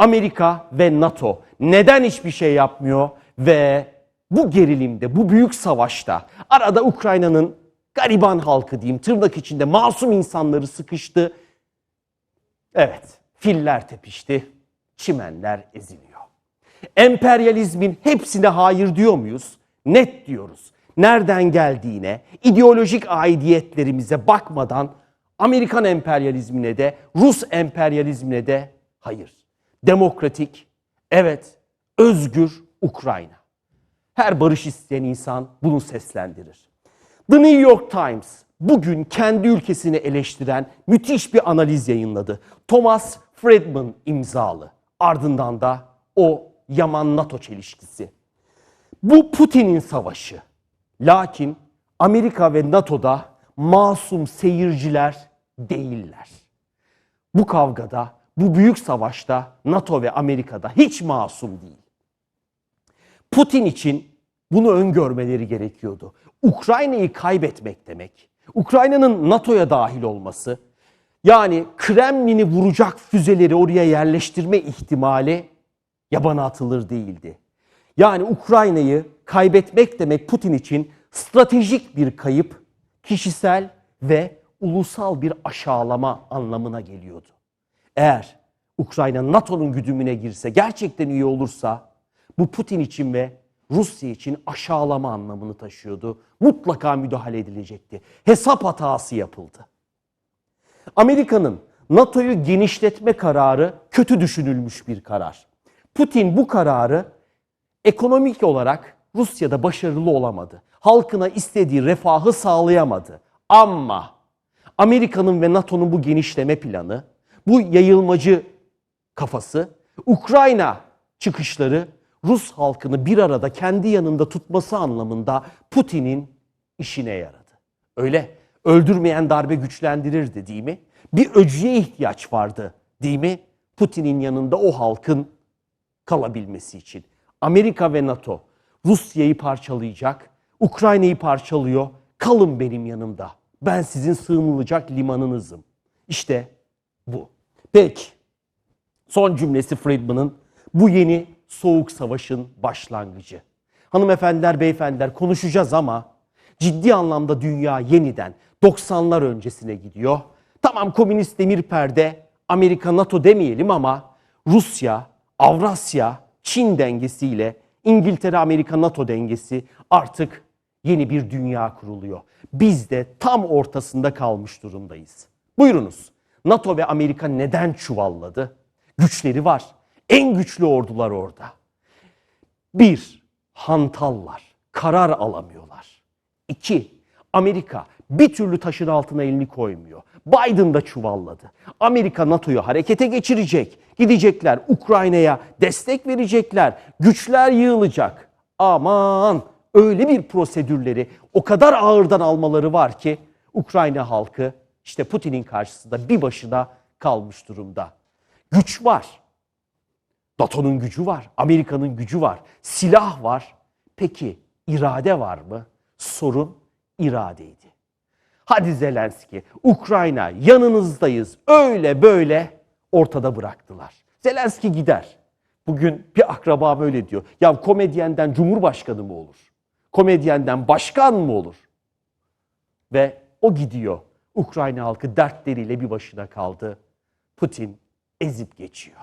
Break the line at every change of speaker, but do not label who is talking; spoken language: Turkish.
Amerika ve NATO neden hiçbir şey yapmıyor ve bu gerilimde, bu büyük savaşta arada Ukrayna'nın gariban halkı diyeyim tırnak içinde masum insanları sıkıştı. Evet, filler tepişti, çimenler eziliyor. Emperyalizmin hepsine hayır diyor muyuz? Net diyoruz. Nereden geldiğine, ideolojik aidiyetlerimize bakmadan Amerikan emperyalizmine de, Rus emperyalizmine de hayır. Demokratik, evet, özgür Ukrayna. Her barış isteyen insan bunu seslendirir. The New York Times bugün kendi ülkesini eleştiren müthiş bir analiz yayınladı. Thomas Friedman imzalı. Ardından da o Yaman NATO çelişkisi. Bu Putin'in savaşı. Lakin Amerika ve NATO'da masum seyirciler değiller. Bu kavgada, bu büyük savaşta NATO ve Amerika'da hiç masum değil. Putin için bunu öngörmeleri gerekiyordu. Ukrayna'yı kaybetmek demek, Ukrayna'nın NATO'ya dahil olması, yani Kremlin'i vuracak füzeleri oraya yerleştirme ihtimali yabana atılır değildi. Yani Ukrayna'yı kaybetmek demek Putin için stratejik bir kayıp, kişisel ve ulusal bir aşağılama anlamına geliyordu. Eğer Ukrayna NATO'nun güdümüne girse, gerçekten üye olursa bu Putin için ve Rusya için aşağılama anlamını taşıyordu. Mutlaka müdahale edilecekti. Hesap hatası yapıldı. Amerika'nın NATO'yu genişletme kararı kötü düşünülmüş bir karar. Putin bu kararı ekonomik olarak Rusya'da başarılı olamadı. Halkına istediği refahı sağlayamadı. Ama Amerika'nın ve NATO'nun bu genişleme planı, bu yayılmacı kafası, Ukrayna çıkışları Rus halkını bir arada kendi yanında tutması anlamında Putin'in işine yaradı. Öyle öldürmeyen darbe güçlendirirdi değil mi? Bir öcüye ihtiyaç vardı değil mi? Putin'in yanında o halkın kalabilmesi için. Amerika ve NATO Rusya'yı parçalayacak, Ukrayna'yı parçalıyor. Kalın benim yanımda. Ben sizin sığınılacak limanınızım. İşte bu. Peki. Son cümlesi Friedman'ın bu yeni soğuk savaşın başlangıcı. Hanımefendiler, beyefendiler konuşacağız ama ciddi anlamda dünya yeniden 90'lar öncesine gidiyor. Tamam komünist demir perde, Amerika NATO demeyelim ama Rusya, Avrasya, Çin dengesiyle İngiltere Amerika NATO dengesi artık yeni bir dünya kuruluyor. Biz de tam ortasında kalmış durumdayız. Buyurunuz. NATO ve Amerika neden çuvalladı? Güçleri var. En güçlü ordular orada. Bir, hantallar. Karar alamıyorlar. İki, Amerika bir türlü taşın altına elini koymuyor. Biden da çuvalladı. Amerika NATO'yu harekete geçirecek. Gidecekler Ukrayna'ya destek verecekler. Güçler yığılacak. Aman öyle bir prosedürleri o kadar ağırdan almaları var ki Ukrayna halkı işte Putin'in karşısında bir başına kalmış durumda. Güç var. NATO'nun gücü var, Amerika'nın gücü var, silah var. Peki irade var mı? Sorun iradeydi. Hadi Zelenski, Ukrayna yanınızdayız öyle böyle ortada bıraktılar. Zelenski gider. Bugün bir akraba böyle diyor. Ya komedyenden cumhurbaşkanı mı olur? Komedyenden başkan mı olur? Ve o gidiyor. Ukrayna halkı dertleriyle bir başına kaldı. Putin ezip geçiyor.